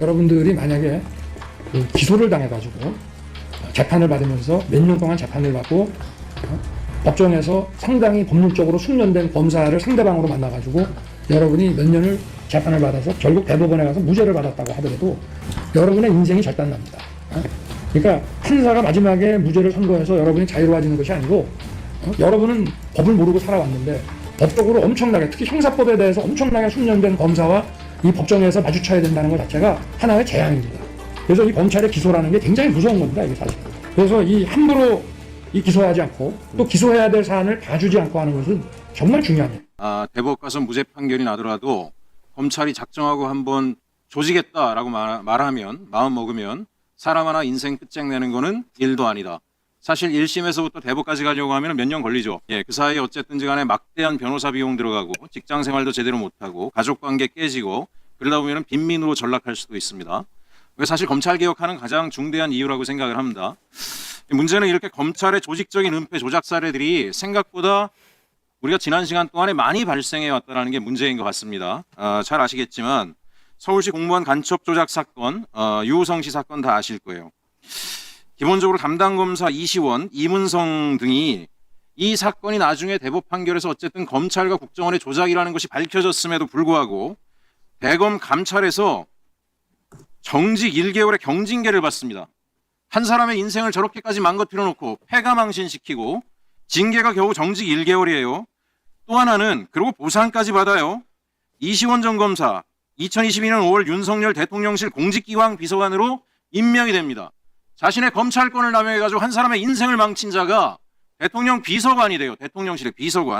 여러분들이 만약에 그 기소를 당해가지고 재판을 받으면서 몇 년 동안 재판을 받고 어, 법정에서 상당히 법률적으로 숙련된 검사를 상대방으로 만나가지고 여러분이 몇 년을 재판을 받아서 결국 대법원에 가서 무죄를 받았다고 하더라도 여러분의 인생이 절단납니다. 어? 그러니까 판사가 마지막에 무죄를 선고해서 여러분이 자유로워지는 것이 아니고 어? 여러분은 법을 모르고 살아왔는데 법적으로 엄청나게 특히 형사법에 대해서 엄청나게 숙련된 검사와 이 법정에서 마주쳐야 된다는 것 자체가 하나의 재앙입니다. 그래서 이 검찰의 기소라는 게 굉장히 무서운 겁니다. 이게 사실. 그래서 이 함부로 이 기소하지 않고 또 기소해야 될 사안을 봐주지 않고 하는 것은 정말 중요합니다. 아, 대법 가서 무죄 판결이 나더라도 검찰이 작정하고 한번 조지겠다라고 말, 말하면 마음 먹으면 사람 하나 인생 끝장내는 거는 일도 아니다. 사실 1심에서부터 대법까지 가려고 하면 몇 년 걸리죠. 예, 그 사이에 어쨌든지 간에 막대한 변호사 비용 들어가고 직장 생활도 제대로 못하고 가족 관계 깨지고 그러다 보면 빈민으로 전락할 수도 있습니다. 사실 검찰 개혁하는 가장 중대한 이유라고 생각을 합니다. 문제는 이렇게 검찰의 조직적인 은폐 조작 사례들이 생각보다 우리가 지난 시간 동안에 많이 발생해 왔다는 게 문제인 것 같습니다. 아, 잘 아시겠지만 서울시 공무원 간첩 조작 사건, 어, 유우성 씨 사건 다 아실 거예요. 기본적으로 담당 검사 이시원, 이문성 등이 이 사건이 나중에 대법 판결에서 어쨌든 검찰과 국정원의 조작이라는 것이 밝혀졌음에도 불구하고 대검 감찰에서 정직 1개월의 경징계를 받습니다. 한 사람의 인생을 저렇게까지 망가뜨려 놓고 패가망신시키고 징계가 겨우 정직 1개월이에요. 또 하나는 그리고 보상까지 받아요. 이시원 전 검사 2022년 5월 윤석열 대통령실 공직기강 비서관으로 임명이 됩니다. 자신의 검찰권을 남용해가지고 한 사람의 인생을 망친 자가 대통령 비서관이 돼요. 대통령실의 비서관.